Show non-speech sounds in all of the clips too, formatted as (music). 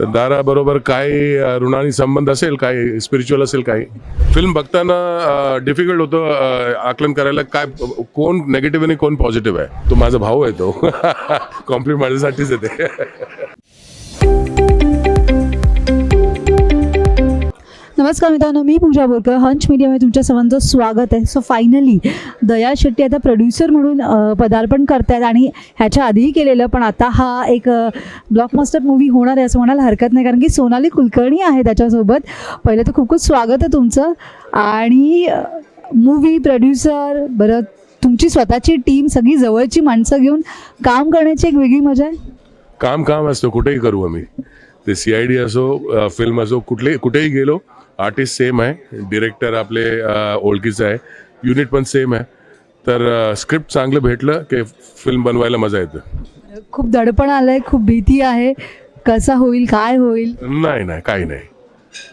तर दाराबरोबर काय ऋणानी संबंध असेल काय स्पिरिच्युअल असेल काही. फिल्म बघताना डिफिकल्ट होतं आकलन करायला काय कोण नेगेटिव्ह आणि कोण पॉझिटिव्ह आहे? तो माझा भाऊ आहे तो. (laughs) कॉम्प्लिमेंट माझ्यासाठीच येते (laughs) नमस्कार मित्रांनो मी पूजा बोरकर हंच मीडियामध्ये तुमच्या सर्वांचं स्वागत आहे. सो फायनली दया शेट्टी आता प्रोड्युसर म्हणून पदार्पण करतायत आणि ह्याच्या आधीही केलेलं पण आता हा एक ब्लॉकमास्टर मूवी होणार आहे असं म्हणायला हरकत नाही कारण की सोनाली कुलकर्णी आहे त्याच्यासोबत. पहिलं तर खूप खूप स्वागत आहे तुमचं. आणि मूवी प्रोड्युसर बरं तुमची स्वतःची टीम सगळी जवळची माणसं घेऊन काम करण्याची एक वेगळी मजा आहे? काम काम असतो कुठेही करू आम्ही. ते सी आय डी असो फिल्म असो कुठले कुठेही गेलो आर्टिस्ट सेम आहे डिरेक्टर आपले ओळखीचं आहे. युनिट पण सेम आहे. तर स्क्रिप्ट चांगलं भेटलं की फिल्म बनवायला मजा येते. खूप दडपण आलंय खूप भीती आहे. कसा होईल काय होईल? नाही नाही काही नाही.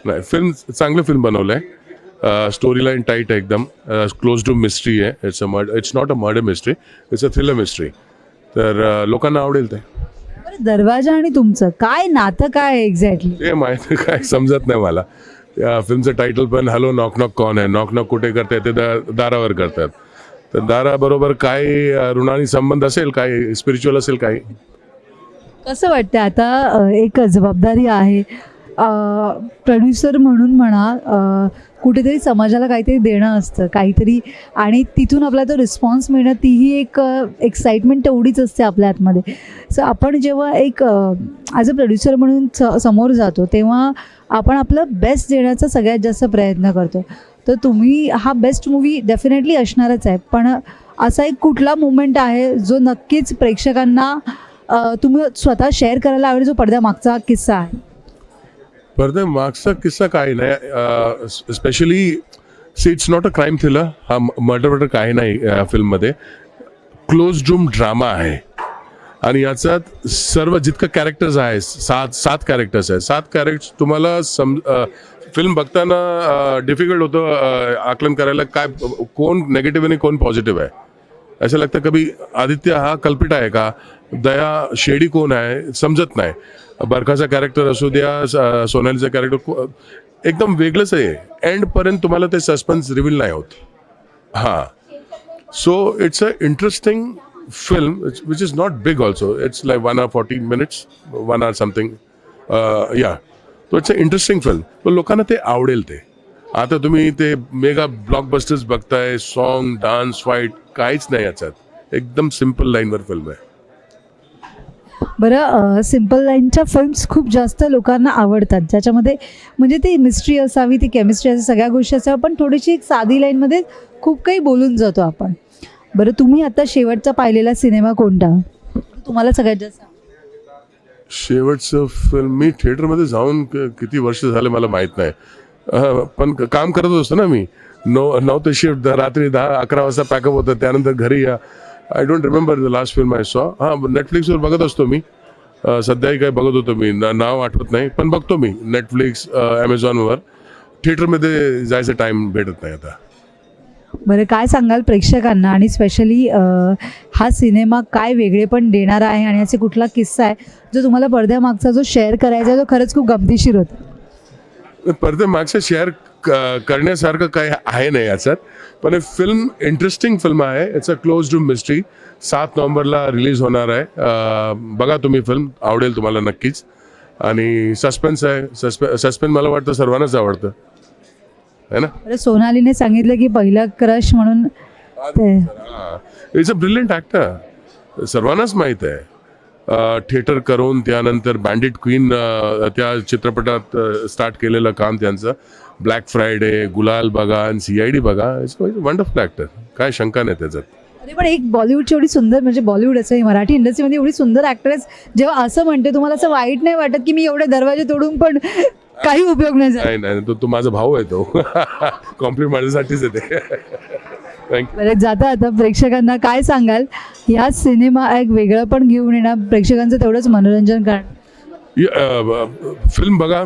नाही फिल्म चांगलं फिल्म बनवलं आहे स्टोरी लाईन टाईट आहे एकदम. क्लोज टू मिस्ट्री आहे. It's a murder it's not a murder mystery it's a thriller mystery तर लोकांना आवडेल ते. दरवाजा आणि तुमचं. काय नातं काय एक्झॅक्टली ते माहिती काय समजत नाही मला. या फिल्मचं टायटल पण हॅलो नॉक नॉक कॉन आहे? नॉक नॉक कुठे करतात ते दा- दारावर करतात. तर दाराबरोबर काय ऋणानी संबंध असेल काय स्पिरिच्युअल असेल काही? कसं वाटतं आता एक जबाबदारी आहे. प्रोड्युसर म्हणून म्हणा कुठेतरी समाजाला काहीतरी देणं असतं काहीतरी. आणि तिथून आपला तो रिस्पॉन्स मिळणं तीही एक एक्साइटमेंट तेवढीच असते आपल्या आतमध्ये. सो आपण जेव्हा एक ॲज अ प्रोड्युसर म्हणून स समोर जातो तेव्हा आपण आपलं बेस्ट देण्याचा सगळ्यात जास्त प्रयत्न करतो. तर तुम्ही हा बेस्ट मूवी डेफिनेटली असणारच आहे. पण असा एक कुठला मुमेंट आहे जो नक्कीच प्रेक्षकांना तुम्ही स्वतः शेअर करायला आवडेल जो पडद्यामागचा किस्सा आहे? पर मागचा किस्सा काही नाही specially see it's not a crime thriller हा मर्डर वर्डर काही नाही या फिल्ममध्ये क्लोज रूम ड्रामा आहे आणि याच्यात सर्व जितकं कॅरेक्टर्स आहे सात सात कॅरेक्टर्स आहे सात कॅरेक्टर्स तुम्हाला सम फिल्म बघताना डिफिकल्ट होतं आकलन करायला. काय कोण नेगेटिव्ह आणि कोण पॉझिटिव्ह आहे? असं लागतं कभी आदित्य हा कल्पित आहे का? दया शेडी कोण आहे समजत नाही। बरखाचा कॅरेक्टर असू द्या स- कॅरेक्टर एकदम वेगळंच आहे एंडपर्यंत तुम्हाला ते सस्पेन्स रिव्हील नाही होत। हां। So it's a interesting film which is not big also it's like one or forty minutes one or something या तो इट्स अ इंटरेस्टिंग फिल्म लोकांना ते आवडेल ते। आता तुम्ही ते मेगा ब्लॉकबस्टर्स बघताय सॉन्ग डान्स फाईट काहीच नाही याच्यात. एकदम सिंपल लाईनवर फिल्म आहे. बरं सिंपल लाईनच्या फिल्म्स खूप जास्त लोकांना आवडतात. ज्याच्यामध्ये म्हणजे ती मिस्ट्री असावी ती केमिस्ट्री असावी सगळ्या गोष्टी असाव्या पण थोडीशी एक साधी लाईनमध्ये खूप काही बोलून जातो आपण. बरं तुम्ही आता शेवटचा पाहिलेला सिनेमा कोणता? तुम्हाला सगळ्यात जास्त शेवटचं फिल्म मी थिएटरमध्ये जाऊन किती वर्ष झाले मला माहीत नाही. पण काम करत असतो ना मी. नऊ नऊ ते शिफ्ट रात्री दहा अकरा वाजता पॅकअप होतं. त्यानंतर घरी या. I don't remember the last film I saw हां नेटफ्लिक्सवर बघत असतो मी. सध्याही काय बघत होतो मी. नाव आठवत नाही पण बघतो मी नेटफ्लिक्स ॲमेझॉनवर थिएटरमध्ये जायचं टाईम भेटत नाही आता. बरं काय सांगाल प्रेक्षकांना? आणि स्पेशली हा सिनेमा काय वेगळे पण देणारा आहे आणि याचा कुठला किस्सा आहे जो तुम्हाला पडद्यामागचा जो शेअर करायचा आहे तो खरंच खूप गमतीशीर होता. पडदे मागचं शेअर करण्यासारखं काय आहे नाही याच्यात. पण हे फिल्म इंटरेस्टिंग फिल्म आहे. It's a close room mystery सात नोव्हेंबरला रिलीज होणार आहे. बघा तुम्ही फिल्म आवडेल तुम्हाला नक्कीच. आणि सस्पेन्स आहे. सस्पे सस्पेन्स मला वाटतं सर्वांनाच आवडतं. है ना? सोनालीने सांगितलं की पहिला क्रश म्हणून इट्स अ ब्रिलियंट ॲक्टर सर्वांनाच माहीत आहे. थिएटर करून त्यानंतर बँडिट क्वीन त्या चित्रपटात स्टार्ट केलेलं काम त्यांचं. ब्लॅक फ्रायडे गुलाल बघा आणि सी आय डी बघा. वंडरफुल ॲक्टर काय शंका नाही त्याच्यात. अरे पण एक बॉलिवूडची एवढी सुंदर म्हणजे बॉलिवूड असं मराठी इंडस्ट्रीमध्ये एवढी सुंदर ॲक्ट्रेस जेव्हा असं म्हणते तुम्हाला असं वाईट नाही वाटत की मी एवढे दरवाजे तोडून पण काही उपयोग नाही झाला? नाही नाही तो तो माझा भाऊ आहे तो. (laughs) कॉम्प्लिमेंट माझ्यासाठीच येते बरं जाता आता प्रेक्षकांना काय सांगाल? या सिनेमा एक वेगळं पण घेऊन येणार प्रेक्षकांचं तेवढंच मनोरंजन करणार. फिल्म बघा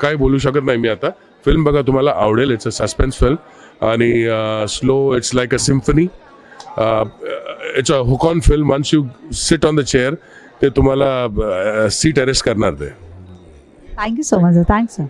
काय बोलू शकत नाही मी आता. फिल्म बघा तुम्हाला आवडेल इट्स अ सस्पेन्स फिल्म आणि slow it's like a symphony it's a hook on film once you sit on the chair ते तुम्हाला सीट अरेस्ट करणार ते. Thank you so much thanks sir